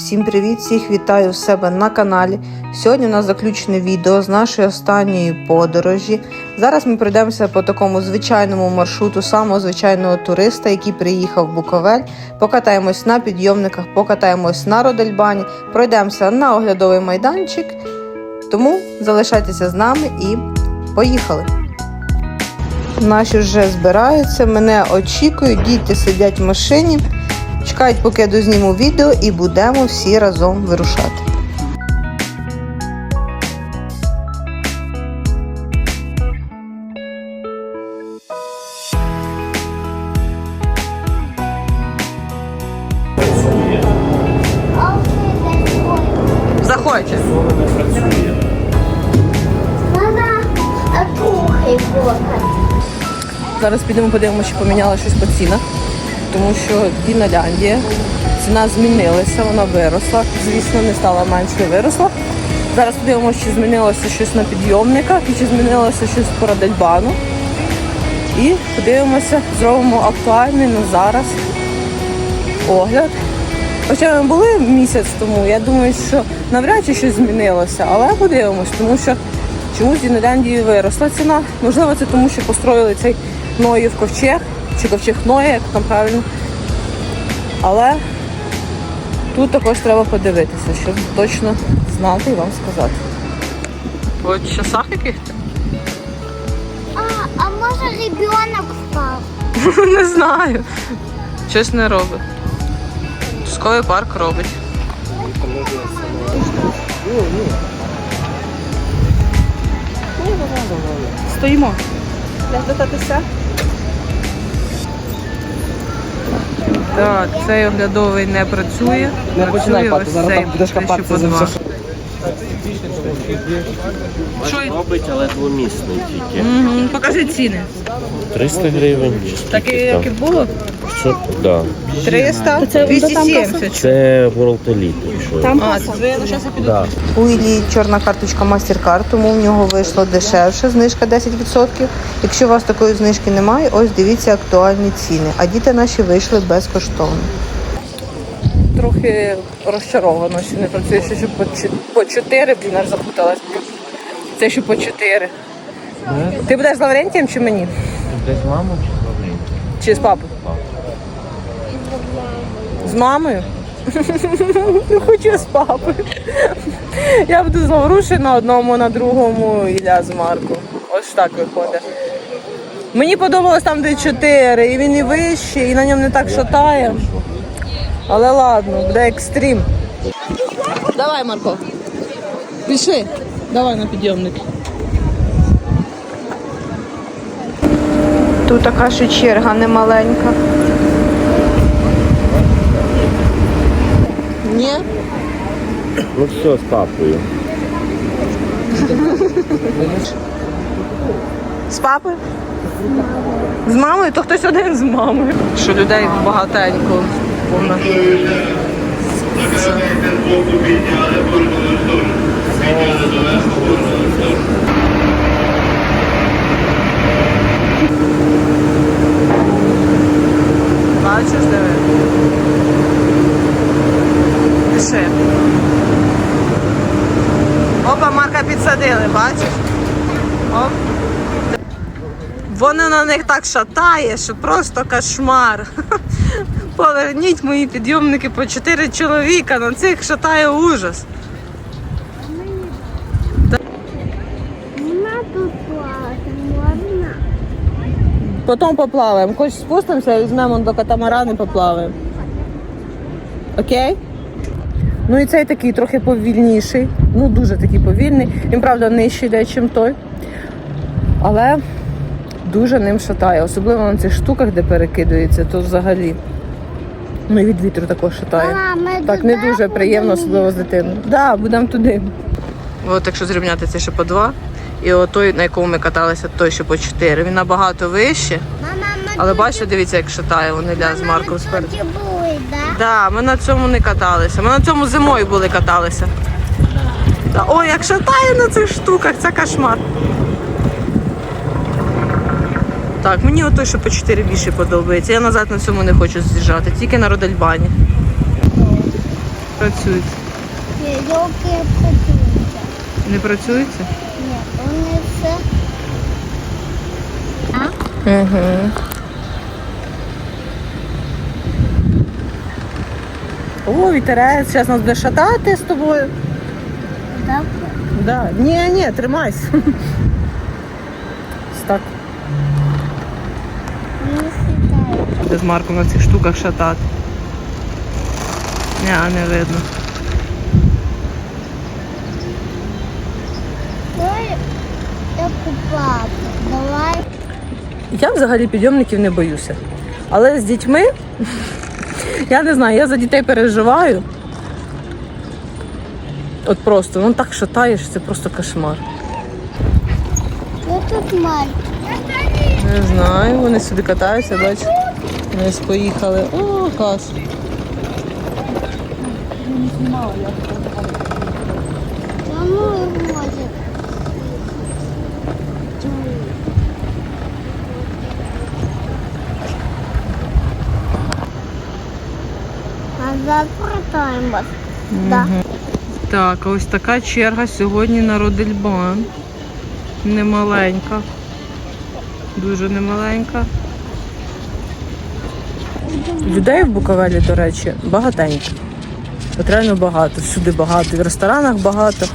Всім привіт! Всіх вітаю в себе на каналі. Сьогодні у нас заключне відео з нашої останньої подорожі. Зараз ми пройдемося по такому звичайному маршруту самого звичайного туриста, який приїхав в Буковель. Покатаємось на підйомниках, покатаємось на Родельбані, пройдемося на оглядовий майданчик. Тому залишайтеся з нами і поїхали! Наші вже збираються, мене очікують, діти сидять в машині. Чекають, поки я дозніму відео і будемо всі разом вирушати. Заходьте. Зараз підемо подивимося, чи поміняла щось по цінах, тому що Фіноляндія, ціна змінилася, вона виросла. Звісно, не стала меншою, виросла. Зараз подивимося, чи змінилося щось на підйомниках і чи змінилося щось по Радельбану. І подивимося, зробимо актуальний на зараз огляд. Хоча ми були місяць тому, я думаю, що навряд чи щось змінилося, але подивимось, тому що чомусь в Фінляндії виросла ціна. Можливо, це тому, що построїли цей Ноїв ковчег, чи ковчег як там правильно. Але тут також треба подивитися, щоб точно знати і вам сказати. От в часах яких? А, а може ребенок впав? Не знаю. Щось не робить. Тусковий парк робить. Стоїмо. Як достатися? Так, цей оглядовий не працює. Не починай Працює пати, ось зараз цей там будеш копатися за 1002. все, що Що? Робить, але двомісний тільки. Мгм, Покажи ціни. 300 гривень чи Таке, скільки як там? і було? Що? Да. 300, 270. Це World Elite. Якщо... А, це ви, ну, зараз піду. Да. У Іллі чорна карточка MasterCard, тому в нього вийшло дешевше, знижка 10%. Якщо у вас такої знижки немає, ось дивіться актуальні ціни. А діти наші вийшли безкоштовно. Трохи розчаровано, що не працює, що по, по 4, блін, аж запуталась. Це що по 4. Ти будеш з Лаврентієм чи мені? Десь маму чи з Чи з папою? З мамою? Не хочу з папою. Я буду з Лавруші на одному, на другому Ілля з Марком. Ось так виходить. Мені подобалось там, де 4, і він і вищий, і на ньому не так шатає. Але ладно, буде екстрім. Давай, Марко. Пішли. Давай на підйомник. Тут така ще черга немаленька. Ні? Ну все, з папою. З папою? З мамою? То хтось один з мамою. Що людей багатенько. Повна диви? Пиши. Опа, Марка підсадили, бачиш? Оп. Воно на них так шатає, що просто кошмар. Поверніть мої підйомники по 4 чоловіка, на цих шатає ужас. Вона тут плати, можна? Потім поплаваємо. Хоч спустимося, візьмемо до катамарани, поплаваємо. Окей? Ну і цей такий трохи повільніший. Ну, дуже такий повільний. Він, правда, нижчий йде, ніж той. Але дуже ним шатає. Особливо на цих штуках, де перекидується, то взагалі. Ну і від вітру також шатає. Мама, Так не дуже приємно, особливо з дитиною. Так, да, будемо туди. От якщо зрівняти це ще по два. І от той, на якому ми каталися, той ще по чотири. Він набагато вище. Але бачите, дивіться, як шатає вони ля з Марком спереду. були, да? Да, ми на цьому не каталися. Ми на цьому зимою були каталися. Та, ой, як шатає на цих штуках, це кошмар. Так, мені отой, що по 4 більше подобається. Я назад на цьому не хочу з'їжджати, тільки на Родельбані. працюється? Елки працюються. Не працюється? Ні, вони все. Угу. О, вітерець, зараз нас буде шатати з тобою. Так? Да. Ні, ні, тримайся. Так, Вони сідають. Буде з Марком на цих штуках шатати. Ні, не видно. Я взагалі підйомників не боюся. Але з дітьми, я не знаю, я за дітей переживаю. От просто, ну так шатаєш, це просто кошмар. Ну тут мальчик. Не знаю, вони сюди катаються, бачиш. Ми поїхали. О, клас. Вертаємось. Да. Так, ось така черга сьогодні на Родельбан. Немаленька. Дуже немаленька. Людей в Буковелі, до речі, багатенько. От реально багато. Всюди багато. І в ресторанах багато,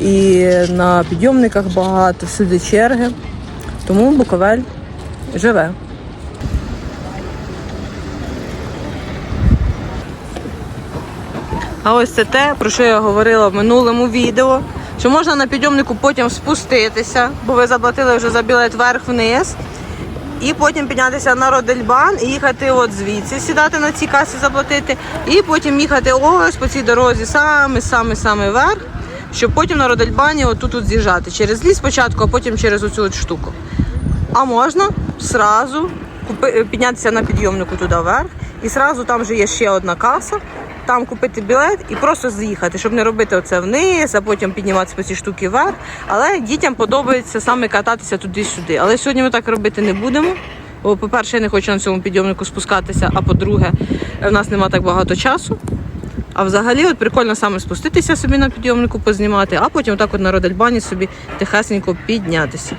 і на підйомниках багато, всюди черги. Тому Буковель живе. А ось це те, про що я говорила в минулому відео. Що можна на підйомнику потім спуститися, бо ви заплатили вже за білет вверх-вниз. І потім піднятися на Родельбан і їхати от звідси, сідати на цій касі, заплатити, і потім їхати ось по цій дорозі саме саме саме вверх, щоб потім на Родельбані отут от з'їжджати. Через ліс спочатку, а потім через оцю от штуку. А можна сразу піднятися на підйомнику туди вверх, і сразу там вже є ще одна каса, там купити білет і просто з'їхати, щоб не робити оце вниз, а потім підніматися по цій штуки вверх. Але дітям подобається саме кататися туди-сюди. Але сьогодні ми так робити не будемо. Бо, по-перше, я не хочу на цьому підйомнику спускатися, а по-друге, в нас нема так багато часу. А взагалі, от прикольно саме спуститися собі на підйомнику, познімати, а потім так от на Родельбані собі тихесенько піднятися.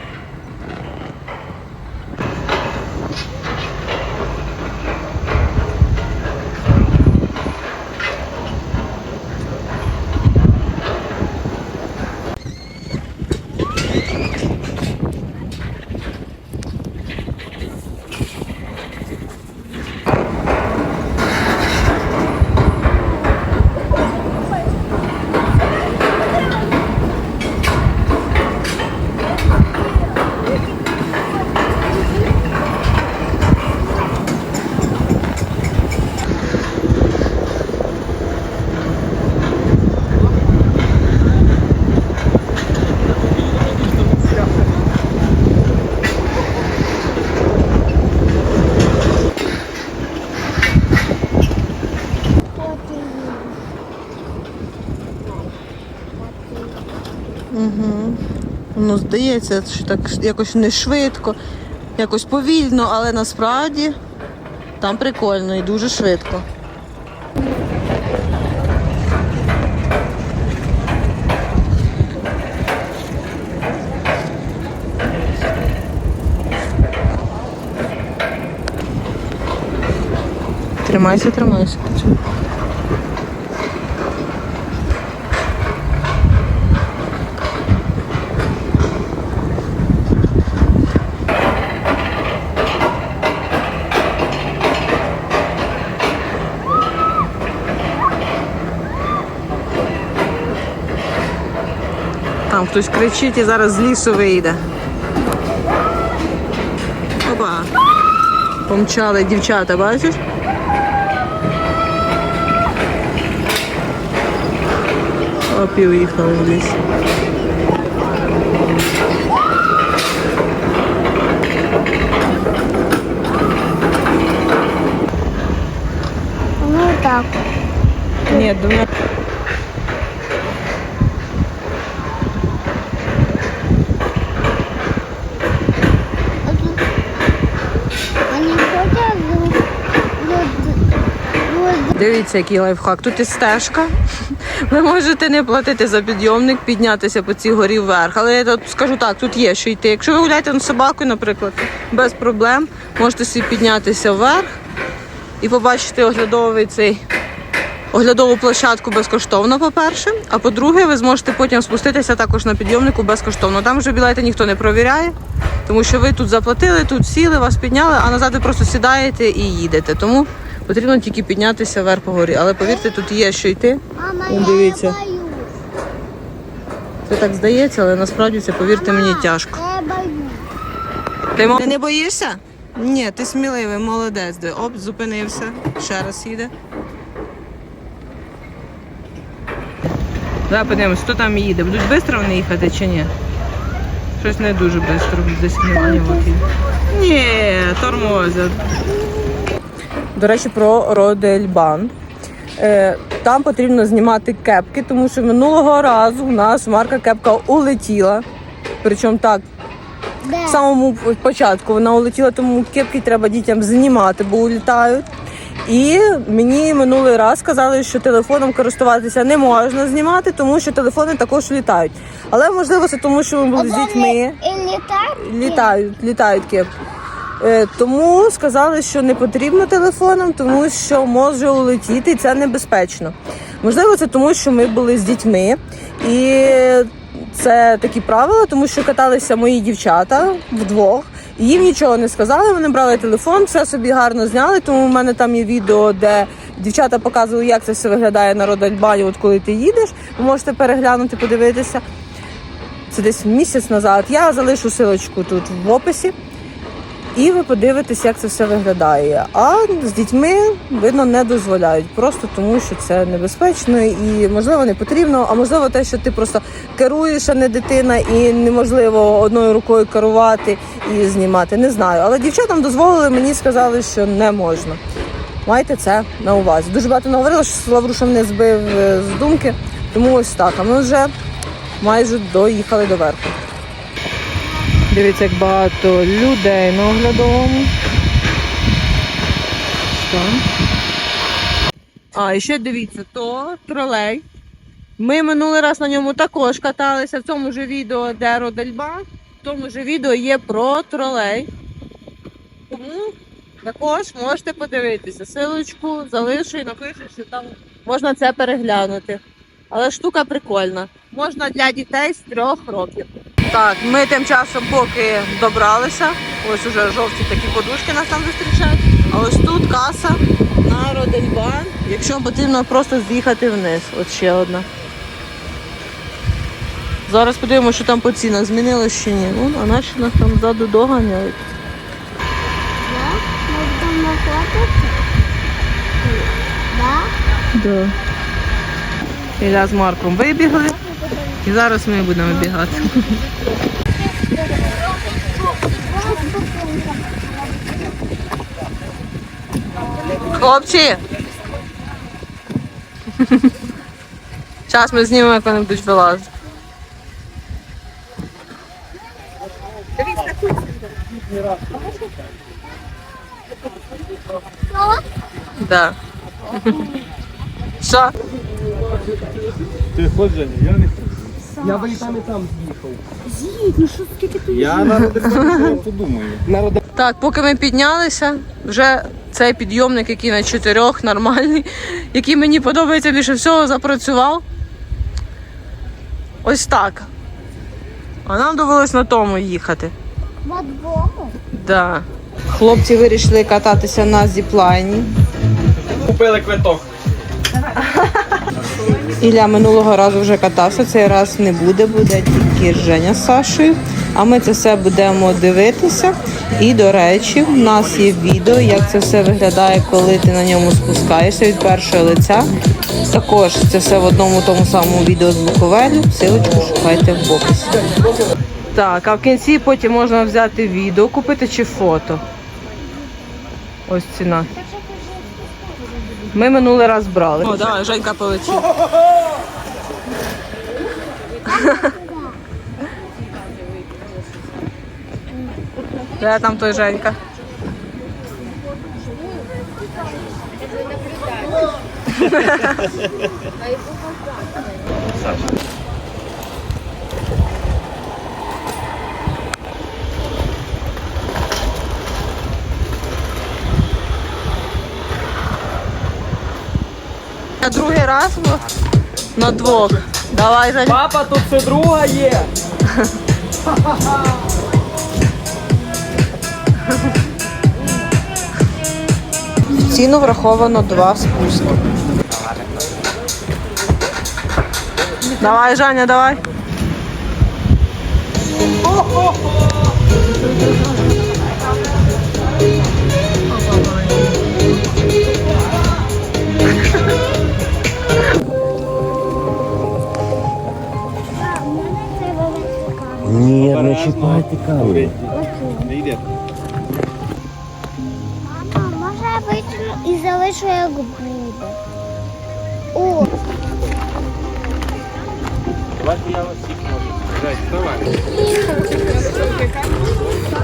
Ну, здається, що так якось не швидко, якось повільно, але насправді там прикольно і дуже швидко. Тримайся, тримайся. Там хтось кричить і зараз з лісу вийде. Опа. Помчали дівчата, бачиш? Оп, і уїхали в ліс. Ну так. Ні, думаю. Дивіться, який лайфхак. Тут і стежка. Ви можете не платити за підйомник, піднятися по цій горі вверх. Але я тут скажу так, тут є що йти. Якщо ви гуляєте на собакою, наприклад, без проблем, можете собі піднятися вверх і побачити оглядовий цей оглядову площадку безкоштовно, по-перше. А по-друге, ви зможете потім спуститися також на підйомнику безкоштовно. Там вже білети ніхто не провіряє, тому що ви тут заплатили, тут сіли, вас підняли, а назад ви просто сідаєте і їдете. Тому потрібно тільки піднятися вверх по горі. Але повірте, тут є що йти. Мама, я дивіться. боюсь. Це так здається, але насправді це, повірте мені, тяжко. Я боюсь. Ти, мо- ти не боїшся? Ні, ти сміливий, молодець. Де. Оп, зупинився. Ще раз їде. Давай подивимось, хто там їде. Будуть швидко вони їхати чи ні? Щось не дуже швидко, десь гнівання Ні, тормозять. До речі, про Родельбан. Е, Там потрібно знімати кепки, тому що минулого разу у нас марка кепка улетіла. Причому так, в самому початку вона улетіла, тому кепки треба дітям знімати, бо улітають. І мені минулий раз сказали, що телефоном користуватися не можна знімати, тому що телефони також літають. Але можливо це тому, що ми були з дітьми. І літати? Літають, літають кепки. Е, Тому сказали, що не потрібно телефоном, тому що може улетіти, і це небезпечно. Можливо, це тому, що ми були з дітьми, і це такі правила, тому що каталися мої дівчата вдвох. Їм нічого не сказали. Вони брали телефон, все собі гарно зняли. Тому в мене там є відео, де дівчата показували, як це все виглядає на Родальбані, от коли ти їдеш. Ви можете переглянути, подивитися. Це десь місяць назад. Я залишу силочку тут в описі. І ви подивитесь, як це все виглядає. А з дітьми видно не дозволяють, просто тому що це небезпечно і можливо не потрібно. А можливо, те, що ти просто керуєш, а не дитина, і неможливо одною рукою керувати і знімати. Не знаю. Але дівчатам дозволили, мені сказали, що не можна. Майте це на увазі. Дуже багато наговорила, що Лавруша мене збив е, з думки. Тому ось так. А ми вже майже доїхали до верху. Дивіться, як багато людей на оглядовому. А, і ще дивіться, то тролей. Ми минулий раз на ньому також каталися в цьому ж відео, де Родельба. В тому ж відео є про тролей. Тому також можете подивитися. Силочку залишу і напишу, що там можна це переглянути. Але штука прикольна. Можна для дітей з трьох років. Так, ми тим часом поки добралися. Ось уже жовті такі подушки нас там зустрічають. А ось тут каса на Родельбан. Якщо потрібно просто з'їхати вниз. От ще одна. Зараз подивимося, що там по цінах змінилось чи ні. Ну, а наші нас там ззаду доганяють. Да? Да? Ілля з Марком вибігли. І зараз ми будемо бігати. Хлопці! Зараз ми знімемо, як вони будуть вилазити. Да. Що? Ти ходиш, Женя? Я не хочу. Я би і там і там з'їхав. З'їдь, ну що скільки ти Я на родину подумаю. На Так, поки ми піднялися, вже цей підйомник, який на чотирьох, нормальний, який мені подобається більше всього, запрацював. Ось так. А нам довелось на тому їхати. Вдвох? Да. Хлопці вирішили кататися на зіплайні. Купили квиток. Ілля минулого разу вже катався, цей раз не буде, буде тільки Женя з Сашою. А ми це все будемо дивитися. І, до речі, в нас є відео, як це все виглядає, коли ти на ньому спускаєшся від першого лиця. Також це все в одному тому самому відео з Буковелю. Силочку шукайте в описі. Так, а в кінці потім можна взяти відео, купити чи фото. Ось ціна. Ми минулий раз брали. О, давай, Женька полетів. Де там той Женька? На другий раз на двох. Давай, Жаль. Папа, тут це друга є. В ціну враховано два спуски. Давай, Жаня, давай. Ні, не чіпайте камеру. Не йде. Мама, може я витягну і залишу як буде. О, Давайте я вас всіх можу.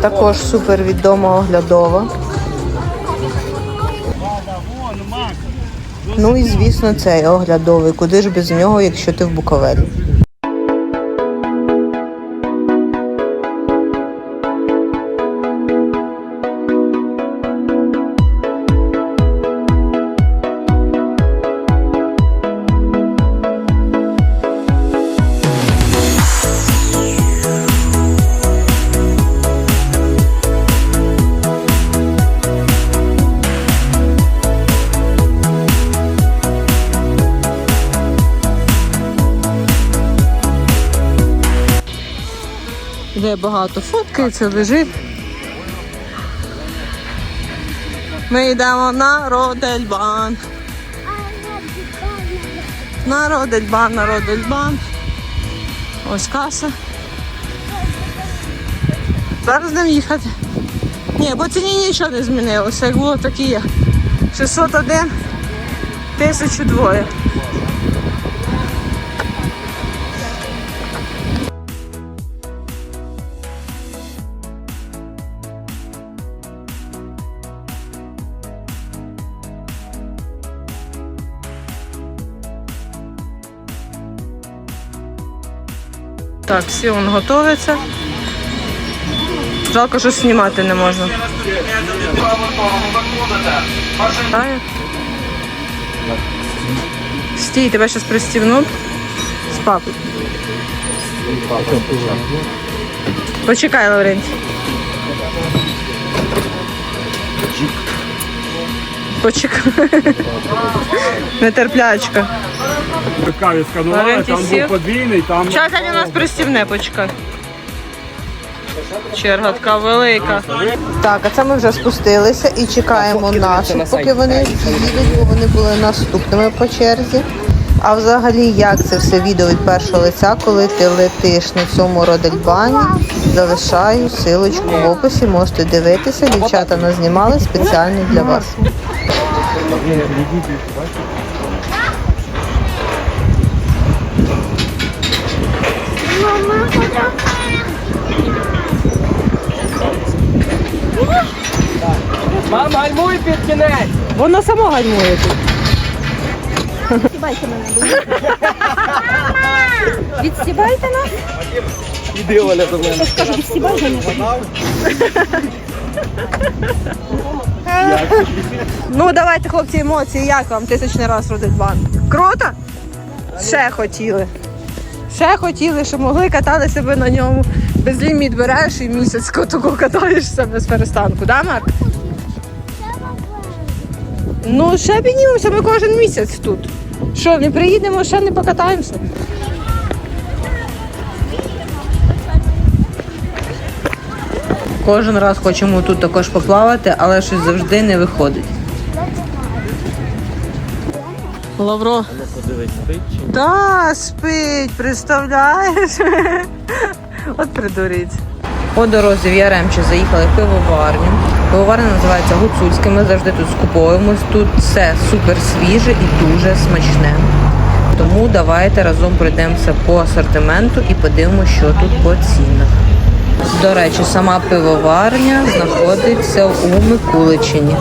Також супер відома оглядова. Ну і звісно, цей оглядовий. Куди ж без нього, якщо ти в Буковелі? Де багато фоткається, лежить. Ми йдемо на Родельбан. На Родельбан, на Родельбан. Ось каса. Зараз будемо їхати. Ні, по ціні нічого не змінилося. Як було, так і є. 601, 1002. Так, всі он готовиться. Жалко, що знімати не можна. Стій, тебе зараз пристібнуть з папою. Почекай, Лаврентій. Почекай. Нетерплячка. Каві сканували, там був подвійний, там Зараз Аня нас пристібне, почекай. Черга така велика. Так, а це ми вже спустилися і чекаємо наших, поки вони їдуть, бо вони були наступними по черзі. А взагалі, як це все відео від першого лиця, коли ти летиш на цьому родельбані, залишаю силочку в описі, можете дивитися. Дівчата нас знімали спеціально для вас. Мама, гальмуй під кінець. Воно само гальмує тут. Відсібайте нас. Іди, Оля, до мене. Скажу, відсібайте нас. Ну, давайте, хлопці, емоції. Як вам тисячний раз Родельбан? Круто? Ще хотіли. Ще хотіли, щоб могли катати себе на ньому. Безліміт береш і місяць котоку катаєшся без перестанку, да, Марк? Ну, ще піднімемося, ми кожен місяць тут. Що, не приїдемо, ще не покатаємося? Кожен раз хочемо тут також поплавати, але щось завжди не виходить. Лавро. Подивись, Та, спить, представляєш? От придуріть. По дорозі в Яремче заїхали в пивоварню. Пивоварня називається Гуцульське. Ми завжди тут скуповуємось. Тут все супер свіже і дуже смачне. Тому давайте разом пройдемося по асортименту і подивимося, що тут по цінах. До речі, сама пивоварня знаходиться у Микуличині.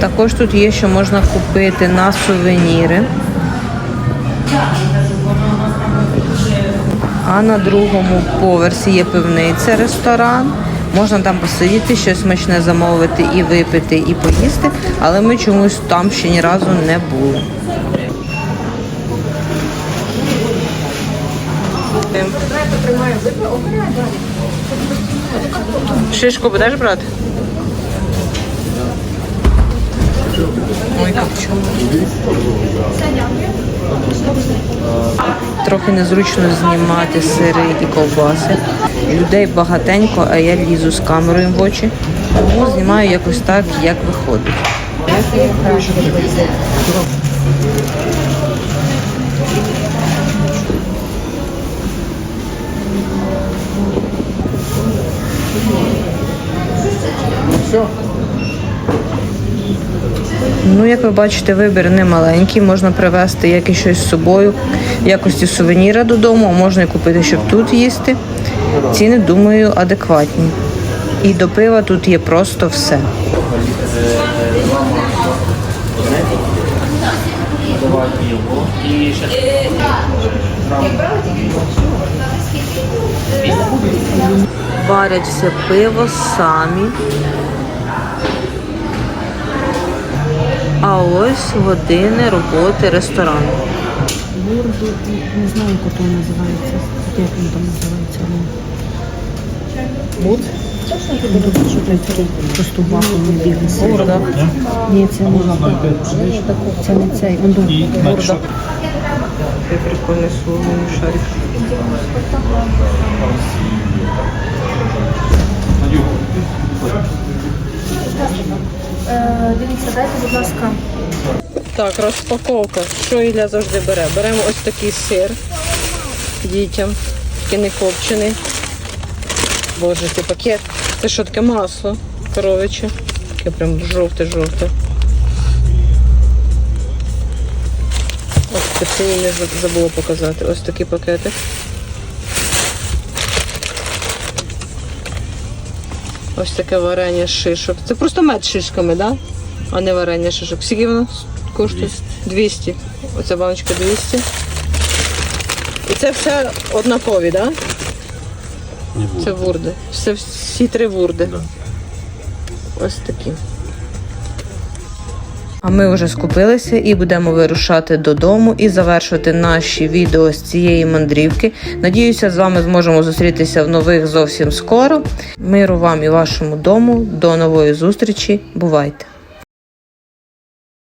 Також тут є, що можна купити на сувеніри. А на другому поверсі є пивниця, ресторан. Можна там посидіти, щось смачне замовити і випити, і поїсти, але ми чомусь там ще ні разу не були. Шишку будеш брати? Ой, капчу. Трохи незручно знімати сири і ковбаси. Людей багатенько, а я лізу з камерою в очі. Тому знімаю якось так, як виходить. Ну, як ви бачите, вибір не маленький. Можна привезти як і щось з собою якості сувеніра додому, а можна і купити, щоб тут їсти. Ціни, думаю, адекватні. І до пива тут є просто все. Варять все пиво самі. А ось години роботи ресторану. Бурду, не знаю, як то називається. Як він там називається? Буд? Це такий просто вакуум не білий. Бурда. Ні, це не Це не цей. Он думає. Бурда. Такий прикольний солоний шарик. Дивіться, дайте, будь ласка. Так, розпаковка. Що Ілля завжди бере? Беремо ось такий сир дітям, такий не копчений. Боже, цей пакет. Це що таке масло коровиче. Таке прям жовте-жовте. Ось це не за- забула показати. Ось такий пакетик. Ось таке варення шишок. Це просто мед з шишками, так? Да? А не варення шишок. Скільки воно коштує? 200. Оця баночка 200. І це все однакові, так? Да? Це вурди. Все, всі три вурди. Ось такі. А ми вже скупилися і будемо вирушати додому і завершувати наші відео з цієї мандрівки. Надіюся, з вами зможемо зустрітися в нових зовсім скоро. Миру вам і вашому дому. До нової зустрічі. Бувайте!